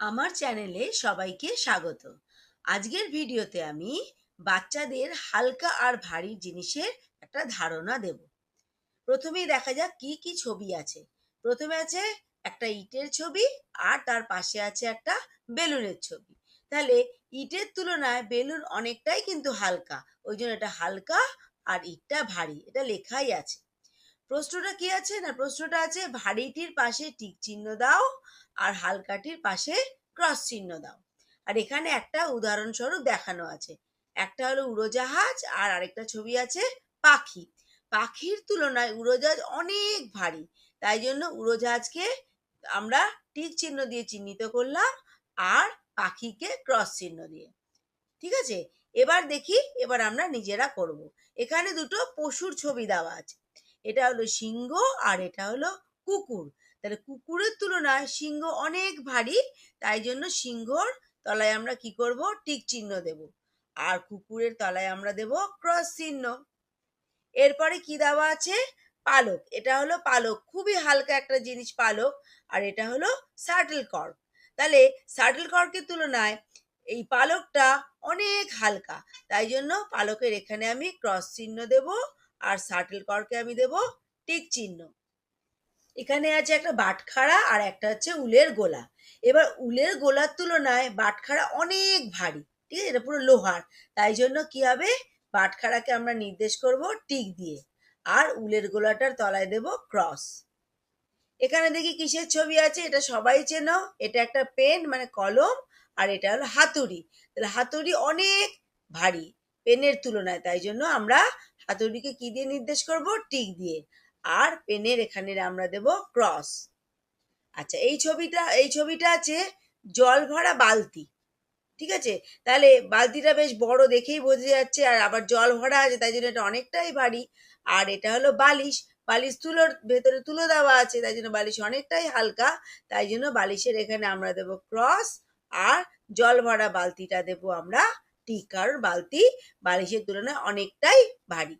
আমার চ্যানেলে সবাইকে স্বাগত। আজকের ভিডিওতে আমি বাচ্চাদের হালকা আর ভারী জিনিসের একটা ধারণা দেব। প্রথমেই দেখা যাক কি কি ছবি আছে। প্রথমে আছে একটা ইটের ছবি আর তার পাশে আছে একটা বেলুনের ছবি। তাহলে ইটের তুলনায় বেলুন অনেকটাই কিন্তু হালকা। ওই জন্য এটা হালকা আর ইটটা ভারী। এটা লেখাই আছে। প্রশ্নটা কি আছে? না, প্রশ্নটা আছে, ভারীটির পাশে টিক চিহ্ন দাও আর হালকাটির পাশে ক্রস চিহ্ন দাও। আর এখানে একটা উদাহরণস্বরূপ দেখানো আছে। একটা হলো উড়োজাহাজ আর আরেকটা ছবি আছে পাখি। পাখির তুলনায় উড়োজাহাজ অনেক ভারী। তাই জন্য উড়োজাহাজকে আমরা টিক চিহ্ন দিয়ে চিহ্নিত করলাম আর পাখিকে ক্রস চিহ্ন দিয়ে। ঠিক আছে? এবার দেখি, এবার আমরা নিজেরা করব। এখানে দুটো পশুর ছবি দেওয়া আছে। এটা হলো সিংহ আর এটা হলো কুকুর। তাহলে কুকুরের তুলনায় সিংহ অনেক ভারী, তাই জন্য সিংহর তলায় আমরা কি করব? টিক চিহ্ন দেব। আর কুকুরের তলায় আমরা দেব ক্রস চিহ্ন। এরপরে কি দেওয়া আছে? পালক। এটা হলো পালক। খুবই হালকা একটা জিনিস পালক আর এটা হলো শাটল কর্ক তাহলে শাটল কর্কের তুলনায় এই পালকটা অনেক হালকা, তাই জন্য পালকের এখানে আমি ক্রস চিহ্ন দেব। আর শাটল কর্কে আমি দেব টিক চিহ্ন। এখানে আছে একটা বাটখারা আর একটা হচ্ছে উলের গোলা। এবার উলের গোলার তুলনায় বাটখারা অনেক ভারী, ঠিক আছে? এটা পুরো লোহার, তাই জন্য কি হবে? বাটখারাকে আমরা নির্দেশ করব টিক দিয়ে। আর উলের গোলাটার তলায় দেব ক্রস এখানে দেখি কিসের ছবি আছে? এটা সবাই চেনো। এটা একটা পেন মানে কলম, আর এটা হলো হাতুড়ি। তাহলে হাতুড়ি অনেক ভারী পেনের তুলনায়, তাই জন্য আমরা হাতুড়িকে কি দিয়ে নির্দেশ করব? টিক দিয়ে। আর পেনের এখানে আমরা দেব ক্রস। আচ্ছা এই ছবিটা এই ছবিটা আছে জল ভরা বালতি। ঠিক আছে? তাহলে বালতিটা বেশ বড় দেখেই বোঝা যাচ্ছে, আর আবার জল ভরা আছে, তাই জন্য এটা অনেকটাই ভারী। আর এটা হলো বালিশ। বালিশ তুলোর ভেতরে তুলো দেওয়া আছে, তাই জন্য বালিশ অনেকটাই হালকা। তাই জন্য বালিশের এখানে আমরা দেব ক্রস, আর জল ভরা বালতিটা দেব আমরা টিক। কারণ বালতি বালিশের তুলনায় অনেকটাই ভারী।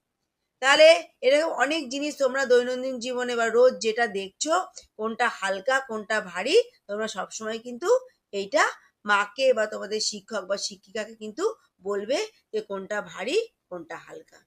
তাহলে এরকম অনেক জিনিস তোমরা দৈনন্দিন জীবনে বা রোজ যেটা দেখছ, কোনটা হালকা, কোনটা ভারী, তোমরা সবসময় কিন্তু এইটা মাকে বা তোমাদের শিক্ষক বা শিক্ষিকাকে কিন্তু বলবে যে কোনটা ভারী, কোনটা হালকা।